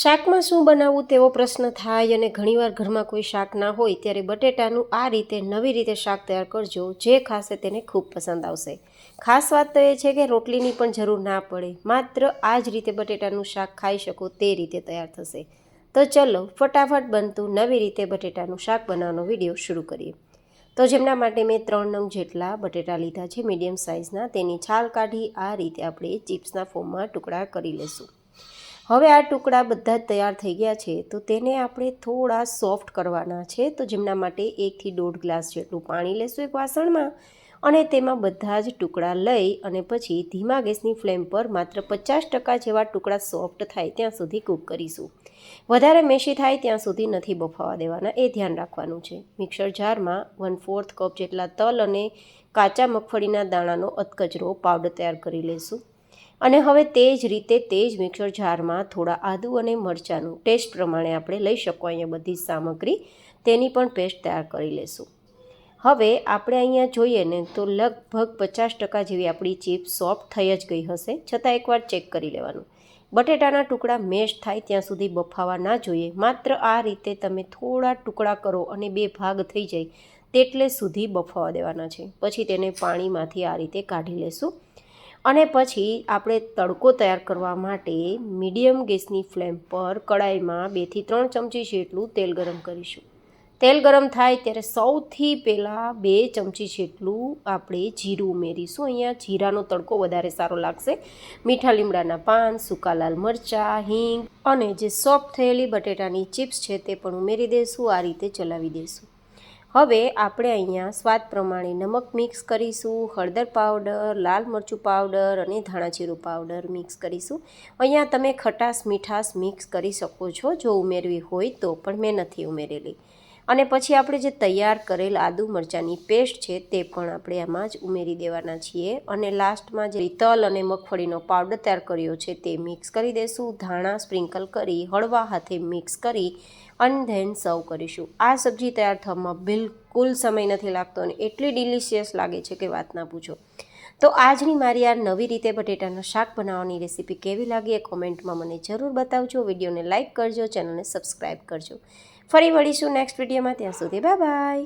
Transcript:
શાકમાં શું બનાવવું તેવો પ્રશ્ન થાય અને ઘણીવાર ઘરમાં કોઈ શાક ના હોય ત્યારે બટેટાનું આ રીતે નવી રીતે શાક તૈયાર કરજો, જે ખાશે તેને ખૂબ પસંદ આવશે. ખાસ વાત તો એ છે કે રોટલીની પણ જરૂર ના પડે. માત્ર આ જ રીતે બટેટાનું શાક ખાઈ શકો, તે રીતે તૈયાર થશે. તો ચલો, ફટાફટ બનતું નવી રીતે બટેટાનું શાક બનાવવાનો વીડિયો શરૂ કરીએ. તો જેમના માટે મેં ત્રણ નંગ જેટલા બટેટા લીધા છે, મીડિયમ સાઇઝના, તેની છાલ કાઢી આ રીતે આપણે ચિપ્સના ફોર્મમાં ટુકડા કરી લેશું. હવે આ ટુકડા બધા તૈયાર થઈ ગયા છે, તો તેને આપણે થોડા સોફ્ટ કરવાના છે. તો જેમના માટે એકથી દોઢ ગ્લાસ જેટલું પાણી લેશું એક વાસણમાં અને તેમાં બધા જ ટુકડા લઈ અને પછી ધીમા ગેસની ફ્લેમ પર માત્ર પચાસ ટકા જેવા ટુકડા સોફ્ટ થાય ત્યાં સુધી કૂક કરીશું. વધારે મેશી થાય ત્યાં સુધી નથી બફાવા દેવાના, એ ધ્યાન રાખવાનું છે. મિક્સર જારમાં વન ફોર્થ કપ જેટલા તલ અને કાચા મગફળીના દાણાનો અધકચરો પાવડર તૈયાર કરી લઈશું અને હવે તે જ રીતે તે જ મિક્સર જારમાં થોડા આદુ અને મરચાંનું ટેસ્ટ પ્રમાણે આપણે લઈ શકો અહીંયા બધી સામગ્રી. તેની પણ પેસ્ટ તૈયાર કરી લેશું. હવે આપણે અહીંયા જોઈએ ને તો લગભગ પચાસ ટકા જેવી આપણી ચિપ્સ સોફ્ટ થઈ જ ગઈ હશે. છતાં એકવાર ચેક કરી લેવાનું. બટેટાના ટુકડા મેશ થાય ત્યાં સુધી બફાવા ના જોઈએ. માત્ર આ રીતે તમે થોડા ટુકડા કરો અને બે ભાગ થઈ જાય તેટલે સુધી બફાવા દેવાના છે. પછી તેને પાણીમાંથી આ રીતે કાઢી લેશું. અને પછી આપણે તડકો તૈયાર કરવા માટે મીડિયમ ગેસની ફ્લેમ પર કડાઈમાં બેથી ત્રણ ચમચી જેટલું તેલ ગરમ કરીશું. તેલ ગરમ થાય ત્યારે સૌથી પહેલાં બે ચમચી જેટલું આપણે જીરું ઉમેરીશું. અહીંયા જીરાનો તડકો વધારે સારો લાગશે. મીઠા લીમડાના પાન, સૂકા લાલ મરચાં, હિંગ અને જે સોફ્ટ થયેલી બટેટાની ચિપ્સ છે તે પણ ઉમેરી દઈશું આ રીતે ચલાવી દઈશું હવે આપણે અહીંયા સ્વાદ પ્રમાણે નમક મિક્સ કરીશું, હળદર પાવડર, લાલ મરચું પાવડર અને ધાણાજીરું પાવડર મિક્સ કરીશું. અહીંયા તમે ખટાશ મીઠાશ મિક્સ કરી શકો છો, જો ઉમેરવી હોય તો, પણ મેં નથી ઉમેરેલી. અને પછી આપણે જે તૈયાર કરેલ આદુ મરચાંની પેસ્ટ છે તે પણ આપણે આમાં જ ઉમેરી દેવાના છીએ અને લાસ્ટમાં જે તલ અને મગફળીનો પાવડર તૈયાર કર્યો છે તે મિક્સ કરી દઈશું ધાણા સ્પ્રિંકલ કરી, હળવા હાથે મિક્સ કરી અને ધેન સર્વ કરીશું. આ સબ્જી તૈયાર થવામાં બિલકુલ સમય નથી લાગતો અને એટલી ડિલિશિયસ લાગે છે કે વાત ના પૂછો. તો આજની મારી આ નવી રીતે બટેટાનું શાક બનાવવાની રેસીપી કેવી લાગી એ કોમેન્ટમાં મને જરૂર બતાવજો. વિડીયોને લાઇક કરજો, ચેનલને સબસ્ક્રાઈબ કરજો. ફરી મળીશું નેક્સ્ટ વિડીયોમાં. ત્યાં સુધી બાય બાય